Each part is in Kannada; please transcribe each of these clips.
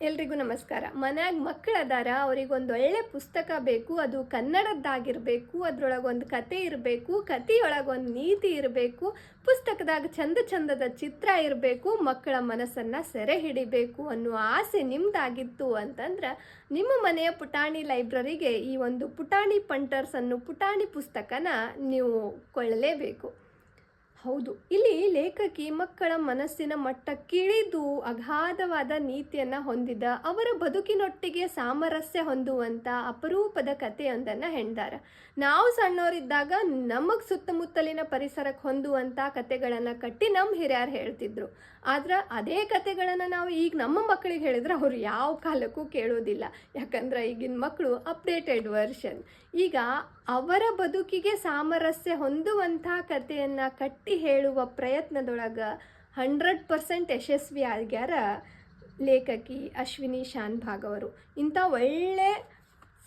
ಎಲ್ರಿಗೂ ನಮಸ್ಕಾರ. ಮನ್ಯಾಗ ಮಕ್ಕಳು ಅದಾರ, ಅವ್ರಿಗೊಂದು ಒಳ್ಳೆ ಪುಸ್ತಕ ಬೇಕು, ಅದು ಕನ್ನಡದ್ದಾಗಿರಬೇಕು ಅದ್ರೊಳಗೆ ಒಂದು ಕತೆ ಇರಬೇಕು ಕಥೆಯೊಳಗೆ ಒಂದು ನೀತಿ ಇರಬೇಕು, ಪುಸ್ತಕದಾಗ ಚಂದ ಚಂದದ ಚಿತ್ರ ಇರಬೇಕು, ಮಕ್ಕಳ ಮನಸ್ಸನ್ನು ಸೆರೆ ಹಿಡಿಬೇಕು ಅನ್ನೋ ಆಸೆ ನಿಮ್ದಾಗಿತ್ತು ಅಂತಂದ್ರೆ, ನಿಮ್ಮ ಮನೆಯ ಪುಟಾಣಿ ಲೈಬ್ರರಿಗೆ ಈ ಒಂದು ಪುಟಾಣಿ ಪಂಟರ್ಸ್ ಅನ್ನು ಪುಟಾಣಿ ಪುಸ್ತಕನ ನೀವು ಕೊಳ್ಳಲೇಬೇಕು. ಹೌದು. ಇಲ್ಲಿ ಲೇಖಕಿ ಮಕ್ಕಳ ಮನಸ್ಸಿನ ಮಟ್ಟಕ್ಕಿಳಿದು ಅಗಾಧವಾದ ನೀತಿಯನ್ನ ಹೊಂದಿದ ಅವರ ಬದುಕಿನೊಟ್ಟಿಗೆ ಸಾಮರಸ್ಯ ಹೊಂದುವಂತ ಅಪರೂಪದ ಕಥೆಯೊಂದನ್ನು ಹೆಣ್ದಾರ. ನಾವು ಸಣ್ಣವರಿದ್ದಾಗ ನಮಗೆ ಸುತ್ತಮುತ್ತಲಿನ ಪರಿಸರಕ್ಕೆ ಹೊಂದುವಂತ ಕತೆಗಳನ್ನು ಕಟ್ಟಿ ನಮ್ಮ ಹಿರಿಯರು ಹೇಳ್ತಿದ್ರು. ಆದ್ರೆ ಅದೇ ಕತೆಗಳನ್ನು ನಾವು ಈಗ ನಮ್ಮ ಮಕ್ಕಳಿಗೆ ಹೇಳಿದ್ರೆ ಅವರು ಯಾವ ಕಾಲಕ್ಕೂ ಕೇಳೋದಿಲ್ಲ. ಯಾಕಂದ್ರೆ ಈಗಿನ ಮಕ್ಕಳು ಅಪ್ಡೇಟೆಡ್ ವರ್ಷನ್. ಈಗ ಅವರ ಬದುಕಿಗೆ ಸಾಮರಸ್ಯ ಹೊಂದುವಂಥ ಕಥೆಯನ್ನು ಕಟ್ಟಿ ಹೇಳುವ ಪ್ರಯತ್ನದೊಳಗೆ ಹಂಡ್ರೆಡ್ ಪರ್ಸೆಂಟ್ ಯಶಸ್ವಿ ಆಗ್ಯಾರ ಲೇಖಕಿ ಅಶ್ವಿನಿ ಶಾನ್ ಅವರು. ಇಂಥ ಒಳ್ಳೆ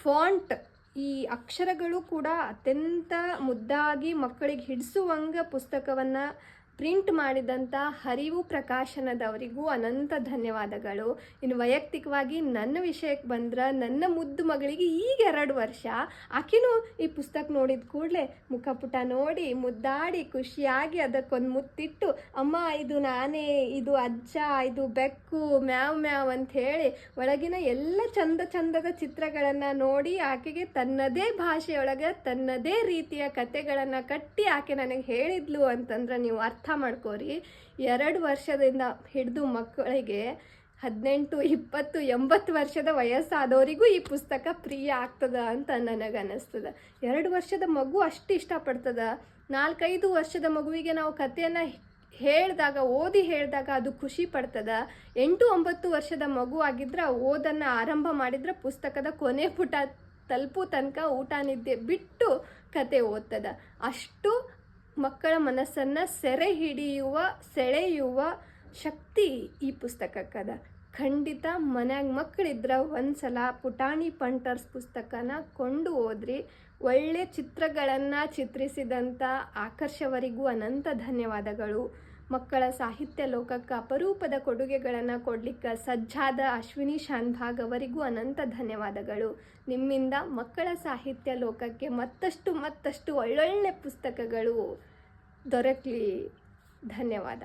ಫಾಂಟ್ ಈ ಅಕ್ಷರಗಳು ಕೂಡ ಅತ್ಯಂತ ಮುದ್ದಾಗಿ ಮಕ್ಕಳಿಗೆ ಹಿಡಿಸುವಂಗ ಪುಸ್ತಕವನ್ನು ಪ್ರಿಂಟ್ ಮಾಡಿದಂಥ ಹರಿವು ಪ್ರಕಾಶನದವರಿಗೂ ಅನಂತ ಧನ್ಯವಾದಗಳು. ಇನ್ನು ವೈಯಕ್ತಿಕವಾಗಿ ನನ್ನ ವಿಷಯಕ್ಕೆ ಬಂದ್ರೆ ನನ್ನ ಮುದ್ದು ಮಗಳಿಗೆ ಈಗ ಎರಡು ವರ್ಷ. ಆಕಿನೂ ಈ ಪುಸ್ತಕ ನೋಡಿದ ಕೂಡಲೇ ಮುಖಪುಟ ನೋಡಿ ಮುದ್ದಾಡಿ ಖುಷಿಯಾಗಿ ಅದಕ್ಕೊಂದು ಮುತ್ತಿಟ್ಟು, ಅಮ್ಮ, ಇದು ನಾನೇ, ಇದು ಅಜ್ಜ, ಇದು ಬೆಕ್ಕು, ಮ್ಯಾವ್ ಮ್ಯಾವ್ ಅಂತ ಹೇಳಿ ಒಳಗಿನ ಎಲ್ಲ ಚಂದ ಚಂದದ ಚಿತ್ರಗಳನ್ನು ನೋಡಿ ಆಕೆಗೆ ತನ್ನದೇ ಭಾಷೆಯೊಳಗೆ ತನ್ನದೇ ರೀತಿಯ ಕತೆಗಳನ್ನು ಕಟ್ಟಿ ಆಕೆ ನನಗೆ ಹೇಳಿದ್ಲು ಅಂತಂದ್ರೆ ನೀವು ಅರ್ಥ ಮಾಡ್ಕೋರಿ. ಎರಡು ವರ್ಷದಿಂದ ಹಿಡಿದು ಮಕ್ಕಳಿಗೆ ಹದಿನೆಂಟು, ಇಪ್ಪತ್ತು, ಎಂಬತ್ತು ವರ್ಷದ ವಯಸ್ಸಾದವರಿಗೂ ಈ ಪುಸ್ತಕ ಪ್ರಿಯ ಆಗ್ತದ ಅಂತ ನನಗೆ ಅನ್ನಿಸ್ತದ ಎರಡು ವರ್ಷದ ಮಗು ಅಷ್ಟು ಇಷ್ಟಪಡ್ತದ. ನಾಲ್ಕೈದು ವರ್ಷದ ಮಗುವಿಗೆ ನಾವು ಕಥೆಯನ್ನು ಹೇಳಿದಾಗ, ಓದಿ ಹೇಳಿದಾಗ ಅದು ಖುಷಿ ಪಡ್ತದ. ಎಂಟು, ಒಂಬತ್ತು ವರ್ಷದ ಮಗು ಆಗಿದ್ರೆ ಓದನ್ನು ಆರಂಭ ಮಾಡಿದ್ರೆ ಪುಸ್ತಕದ ಕೊನೆ ಪುಟ ತಲುಪು ತನಕ ಊಟ, ನಿದ್ದೆ ಬಿಟ್ಟು ಕತೆ ಓದ್ತದ. ಅಷ್ಟು ಮಕ್ಕಳ ಮನಸ್ಸನ್ನು ಸೆರೆ ಹಿಡಿಯುವ ಸೆಳೆಯುವ ಶಕ್ತಿ ಈ ಪುಸ್ತಕಕ್ಕದ ಖಂಡಿತ ಮನ್ಯಾಗ ಮಕ್ಕಳಿದ್ರೆ ಒಂದ್ಸಲ ಪುಟಾಣಿ ಪಂಟರ್ಸ್ ಪುಸ್ತಕನ ಕೊಂಡು ಹೋದ್ರಿ ಒಳ್ಳೆ ಚಿತ್ರಗಳನ್ನು ಚಿತ್ರಿಸಿದಂಥ ಆಕರ್ಷವರಿಗೂ ಅನಂತ ಧನ್ಯವಾದಗಳು. ಮಕ್ಕಳ ಸಾಹಿತ್ಯ ಲೋಕಕ್ಕೆ ಅಪರೂಪದ ಕೊಡುಗೆಗಳನ್ನು ಕೊಡಲಿಕ್ಕೆ ಸಜ್ಜಾದ ಅಶ್ವಿನಿ ಶಾನ್ಭಾಗ್ ಅವರಿಗೂ ಅನಂತ ಧನ್ಯವಾದಗಳು. ನಿಮ್ಮಿಂದ ಮಕ್ಕಳ ಸಾಹಿತ್ಯ ಲೋಕಕ್ಕೆ ಮತ್ತಷ್ಟು ಮತ್ತಷ್ಟು ಒಳ್ಳೊಳ್ಳೆ ಪುಸ್ತಕಗಳು ದೊರಕಲಿ. ಧನ್ಯವಾದ.